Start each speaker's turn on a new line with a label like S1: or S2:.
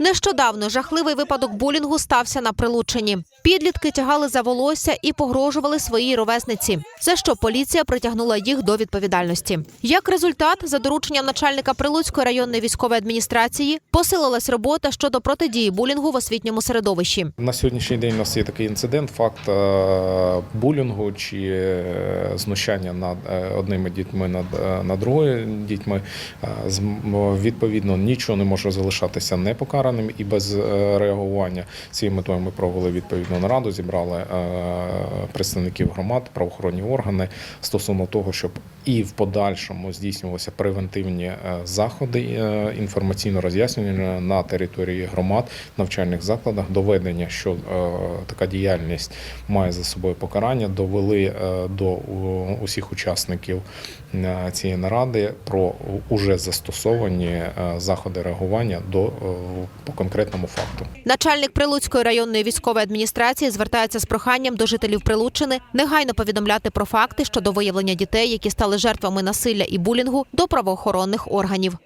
S1: Нещодавно жахливий випадок булінгу стався на Прилуччині. Підлітки тягали за волосся і погрожували своїй ровесниці, за що поліція притягнула їх до відповідальності. Як результат, за дорученням начальника Прилуцької районної військової адміністрації посилилась робота щодо протидії булінгу в освітньому середовищі.
S2: На сьогоднішній день у нас є такий інцидент, факт е, булінгу чи е, знущання над е, одними дітьми над, над другими дітьми. Відповідно, нічого не може залишатися непокараним і без е, реагування. Цією метою ми провели відповідну нараду, зібрали е, представників громад, правоохоронні органи стосовно того, щоб і в подальшому здійснювалися превентивні е, заходи інформаційно роз'яснення на території громад, навчальних закладах, доведення, що така діяльність має за собою покарання, довели до усіх учасників цієї наради про уже застосовані заходи реагування до по конкретному факту.
S1: Начальник Прилуцької районної військової адміністрації звертається з проханням до жителів Прилуччини негайно повідомляти про факти щодо виявлення дітей, які стали жертвами насилля і булінгу до правоохоронних органів.